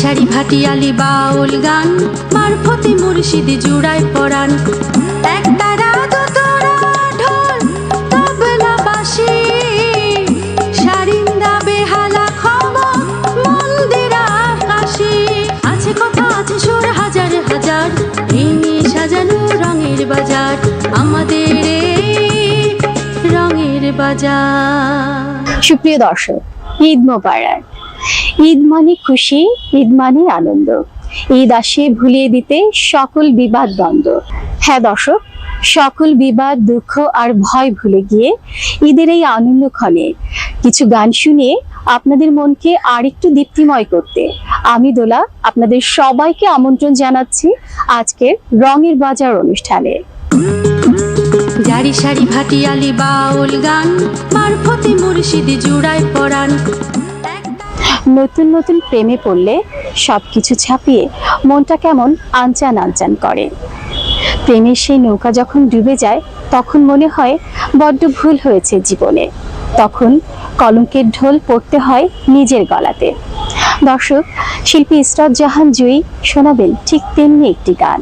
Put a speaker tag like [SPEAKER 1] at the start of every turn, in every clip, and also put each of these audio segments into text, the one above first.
[SPEAKER 1] সারি ভাটিয়ালি বাউল গান, মারফতি মুর্শিদ জুড়ায় পড়ান সারিন্দা, বেহালা আছে আছে হাজার হাজার রঙের বাজার, আমাদের রঙের বাজার।
[SPEAKER 2] সুপ্রিয় দর্শক, ঈদ মোবারক। ঈদ মানে খুশি, ঈদ মানে আনন্দ। ঈদ আসে ভুলিয়ে দিতে সকল বিবাদ দ্বন্দ্ব। হ্যাঁ দর্শক, সকল বিবাদ, দুঃখ আর ভয় ভুলে গিয়ে ঈদের এই আনন্দ ক্ষণে কিছু গান শুনিয়ে আপনাদের মনকে আরেকটু দীপ্তিময় করতে আমি দোলা আপনাদের সবাইকে আমন্ত্রণ জানাচ্ছি আজকের রঙের বাজার অনুষ্ঠানে।
[SPEAKER 1] জারি সারি ভাটিয়ালি বাউল গান, মারফতি মুর্শিদ জুড়ায় পড়ান
[SPEAKER 2] নতুন নতুন প্রেমে পড়লে সব কিছু ছাপিয়ে মনটা কেমন আনচান আনচান করে। প্রেমের সেই নৌকা যখন ডুবে যায়, তখন মনে হয় বড্ড ভুল হয়েছে জীবনে। তখন কলঙ্কের ঢোল পড়তে হয় নিজের গলাতে। দর্শক, শিল্পী ইসরাত জাহান জুই শোনাবেন ঠিক তেমনি একটি গান।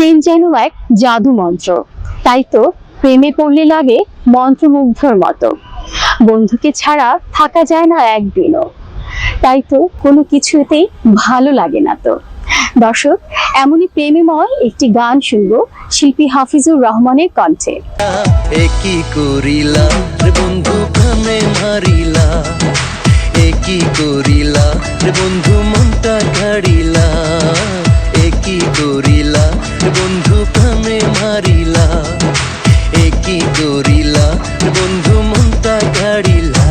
[SPEAKER 2] প্রেম যেন এক জাদু মন্ত্র। তাই তো প্রেমে পড়লে লাগে মন্ত্রমুগ্ধর মতো। বন্ধুকে ছাড়া থাকা যায় না একদিনও। তাই তো কোনো কিছুতেই ভালো লাগে না তো। দর্শক, এমনই প্রেমময় একটি গান শুনব শিল্পী হাফিজুর রহমানের কণ্ঠে।
[SPEAKER 3] একই করিলা বন্ধু প্রাণে মারিলা। একই করিলা বন্ধু, মনটা কাড়িলা একই করিলা বন্ধু প্রাণে মারিলা বন্ধু কাড়িলা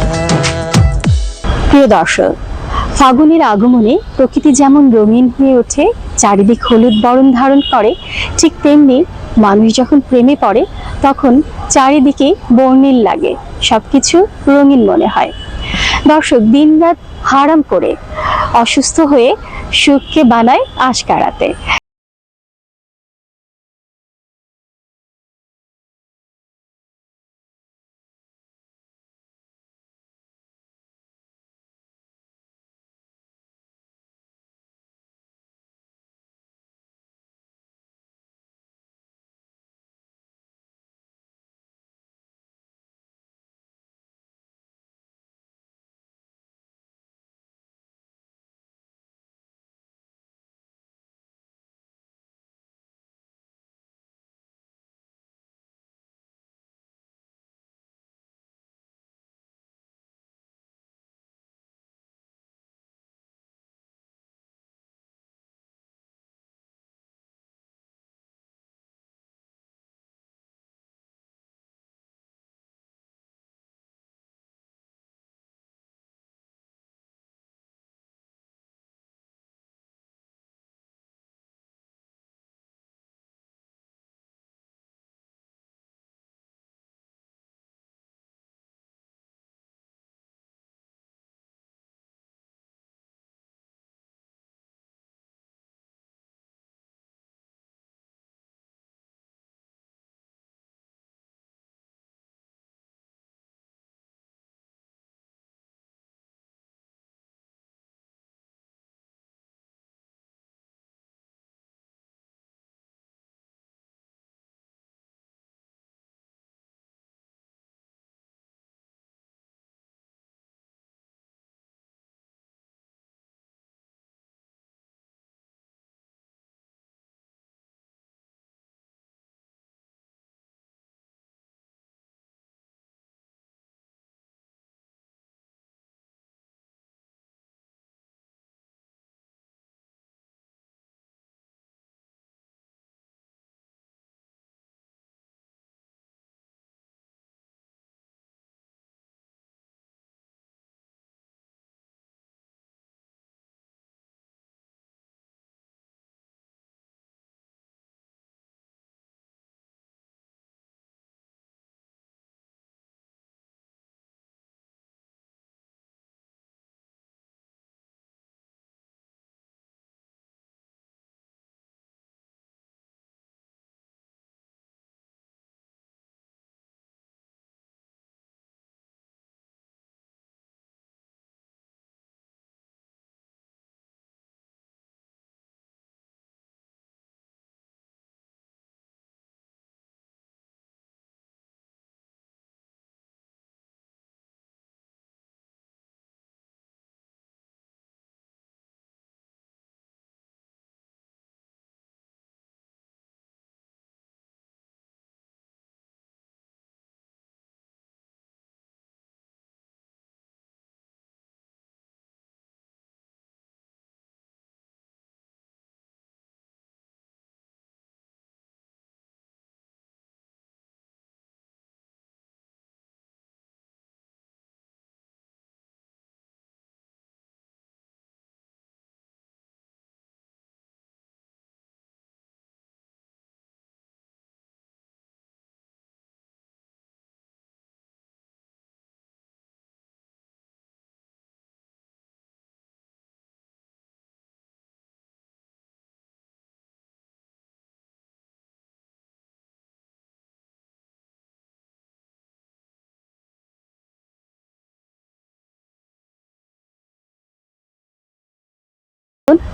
[SPEAKER 2] প্রিয় দর্শক, ফাগুনের আগমনে প্রকৃতি যেমন রঙিন হয়ে ওঠে, চারিদিক হলুদ বরণ ধারণ করে, ঠিক তেমনি মানুষ যখন প্রেমে পড়ে, তখন চারিদিকে বর্ণিল লাগে, সবকিছু রঙিন মনে হয়। দর্শক, দিনরাত হারাম করে, অসুস্থ হয়ে সুখকে বানায় আশকারাতে।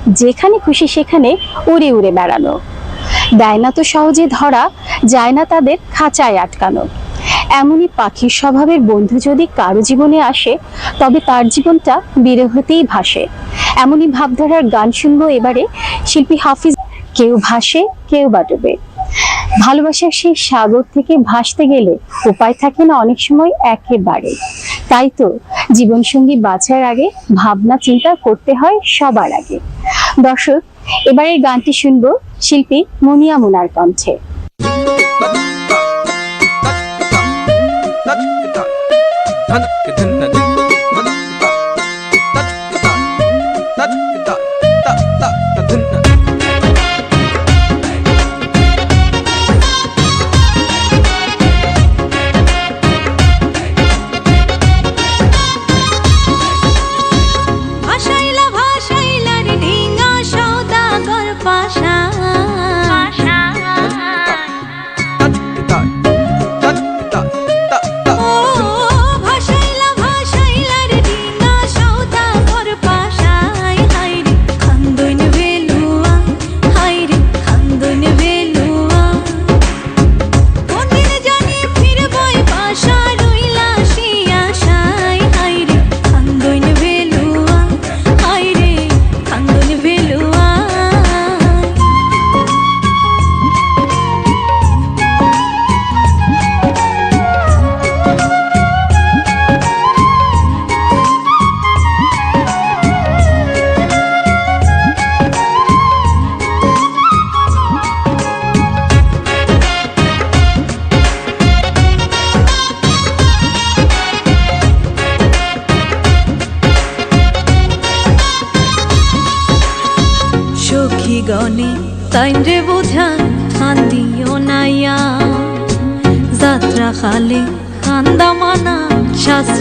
[SPEAKER 2] যেখানে খুশি সেখানে উড়ে উড়ে বেড়ানো। দেয় না তো সহজে ধরা, যায় না তাদের খাঁচায় আটকানো। এমনই পাখির স্বভাবের বন্ধু যদি কারও জীবনে আসে, তবে তার জীবনটা বিরহতেই ভাসে। এমনই ভাবধারার গান শুনব এবারে শিল্পী হাফিজ। কেউ ভাসে, কেউ বা ডুবে। ভালোবাসার সেই সাগর থেকে ভাসতে গেলে উপায় থাকে না অনেক সময় একেবারে। তাই তো জীবনসঙ্গী বাঁচার আগে ভাবনা চিন্তা করতে হয় সবার আগে। দর্শক, এবারের গানটি শুনব শিল্পী মুনিয়া মুনার কণ্ঠে।
[SPEAKER 4] ভাসাইলা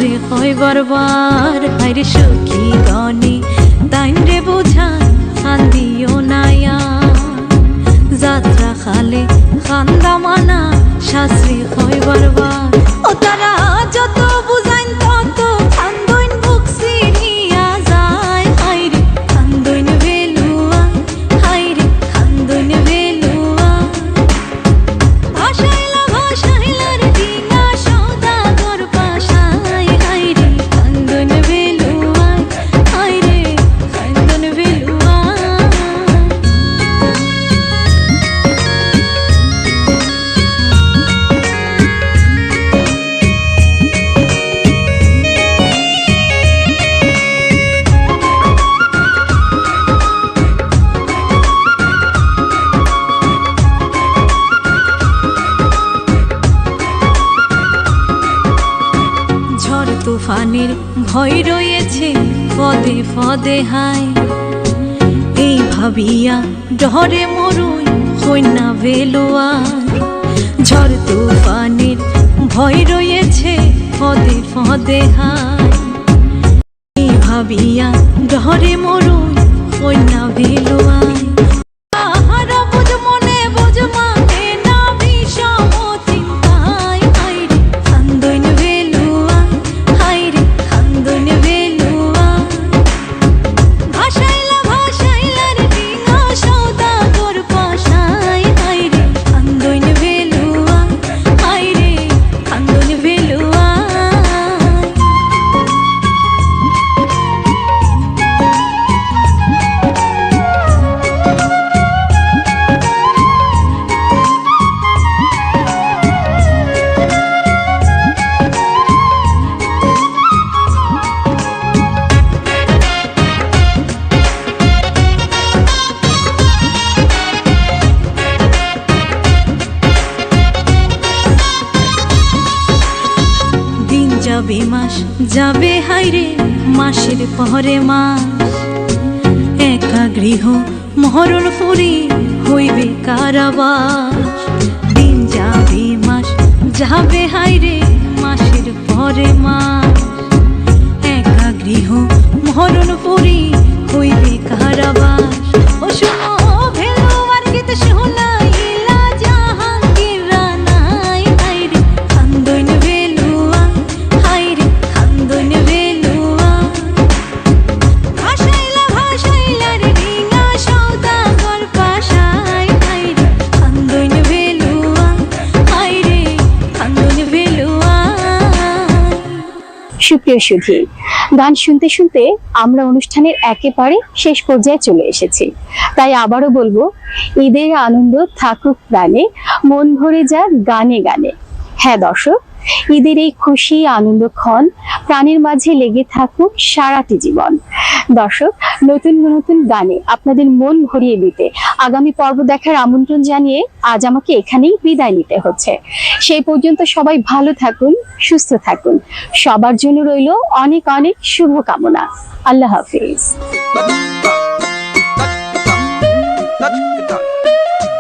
[SPEAKER 4] শাস্ত্রী হয় বারবার। আরে সখী গণে তাই রে বোঝা খান নায়া যাত্রা খালে খান্দা মানা শাস্ত্রী হয় বারবার। ও তারা যত বুঝাইন ঝড় তুফানের ভয় রয়েছে, পদে পদে হায়। এই ভাবিয়া ডরে মরুই কন্যা ভেলোয়া ঝড় তুফানের ভয় রয়েছে, পদে পদে হায়। এই ভাবিয়া ডরে মরুই কন্যা ভেলোয়া পরে মাস একা গৃহ মহরণ ফুরি হইবে কারাবাস
[SPEAKER 2] সুপ্রিয় সুধী, গান শুনতে শুনতে আমরা অনুষ্ঠানের একেবারে শেষ পর্যায়ে চলে এসেছি। তাই আবারও বলব, ঈদের আনন্দ থাকুক প্রাণে, মন ভরে যাক গানে গানে। হ্যাঁ দর্শক ঈদের এই খুশি আনন্দ ক্ষণ প্রাণের মাঝে লেগে থাকুক সারাটি জীবন দর্শক নতুন নতুন গানে আপনাদের মন ভরিয়ে দিতে আগামী পর্ব দেখার আমন্ত্রণ জানিয়ে আজ আমাকে এখানেই বিদায় নিতে হচ্ছে সেই পর্যন্ত সবাই ভালো থাকুন সুস্থ থাকুন সবার জন্য রইল অনেক অনেক শুভকামনা আল্লাহ হাফিজ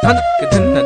[SPEAKER 2] धन